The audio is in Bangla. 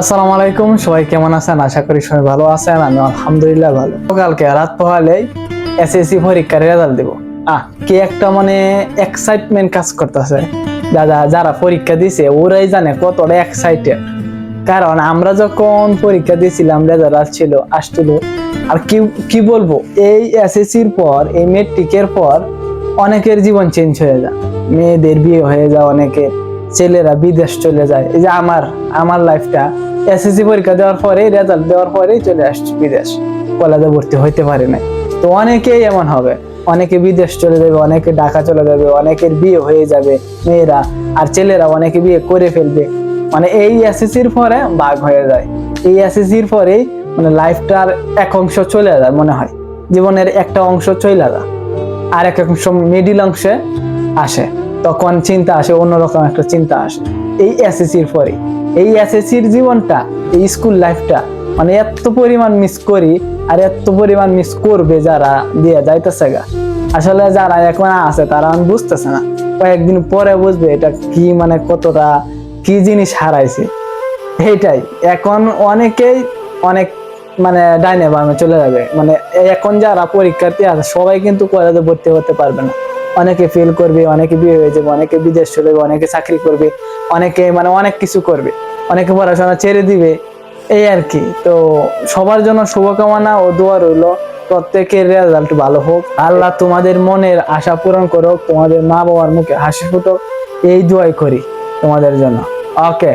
আসসালামু আলাইকুম, সবাই কেমন আছেন? আশা করি সবাই ভালো আছেন, আমি আলহামদুলিল্লাহ ভালো। কালকে রাত পোহালেই এসএসসি পরীক্ষার রেজাল্ট দেব। আহ, কি একটা মানে এক্সাইটমেন্ট কাজ করতেছে। দাদা, যারা পরীক্ষা দিছে, ওরাই জানে কতটা এক্সাইটেড কারণ আমরা যখন পরীক্ষা দিয়েছিলাম রেজাল্ট আসছিল আসছিল। আর কি কি বলব, এই এসএসসির পর, এই মেট্রিকের পর অনেকের জীবন চেঞ্জ হয়ে যায়। মেয়েদের বিয়ে হয়ে যায় অনেকের, ছেলেরা বিদেশ চলে যায়। এই যে আমার আমার লাইফটা এসএসসি পরীক্ষা দেওয়ার পরে রেজাল্ট দেওয়ার পরেই চলে আসছে বিদেশ। কলেজে ভর্তি হইতে পারে নাই। তো অনেকেই এমন হবে। অনেকে বিদেশ চলে যাবে, অনেকে ঢাকা চলে যাবে, অনেকের বিয়ে হয়ে যাবে, মেয়েরা আর ছেলেরা অনেকে বিয়ে করে ফেলবে। মানে এই এসএসসির পরে বাঘ হয়ে যায়। এই এসএসসির পরেই মানে লাইফটার এক অংশ চলে যায় মনে হয়। জীবনের একটা অংশ চলে যায়। আর এক অংশ মিডিল অংশে আসে। তখন চিন্তা আসে, অন্যরকম একটা চিন্তা আসে। এই এসএসসির পরে। এই এসএসসির জীবনটা, এই স্কুল লাইফটা মানে এত পরিমাণ মিস করি আর এত পরিমাণ মিস করবে যারা দিয়ে যাইতেছে গা। আসলে যারা এখন আছে তারা আমি বুঝতেছে না। কয়েকদিন পরে বুঝবে এটা কি মানে কতটা, কি জিনিস হারাইছে। এইটাই, এখন অনেকেই অনেক মানে ডাইনে বামে চলে যাবে। মানে এখন যারা পরীক্ষার্থী আছে, সবাই কিন্তু কলেজে ভর্তি হতে পারবে না। অনেকে ফেল করবে, অনেকে বিয়ে হয়ে যাবে, অনেকে বিদেশ চলে যাবে, অনেকে চাকরি করবে, অনেকে মানে অনেক কিছু করবে, অনেকে পড়াশোনা ছেড়ে দিবে, এই আর কি। তো সবার জন্য শুভকামনা ও দোয়া রইল, প্রত্যেকের রেজাল্ট ভালো হোক। আল্লাহ তোমাদের মনের আশা পূরণ করুক, তোমাদের মা বাবার মুখে হাসি ফুটুক, এই দোয়াই করি তোমাদের জন্য। ওকে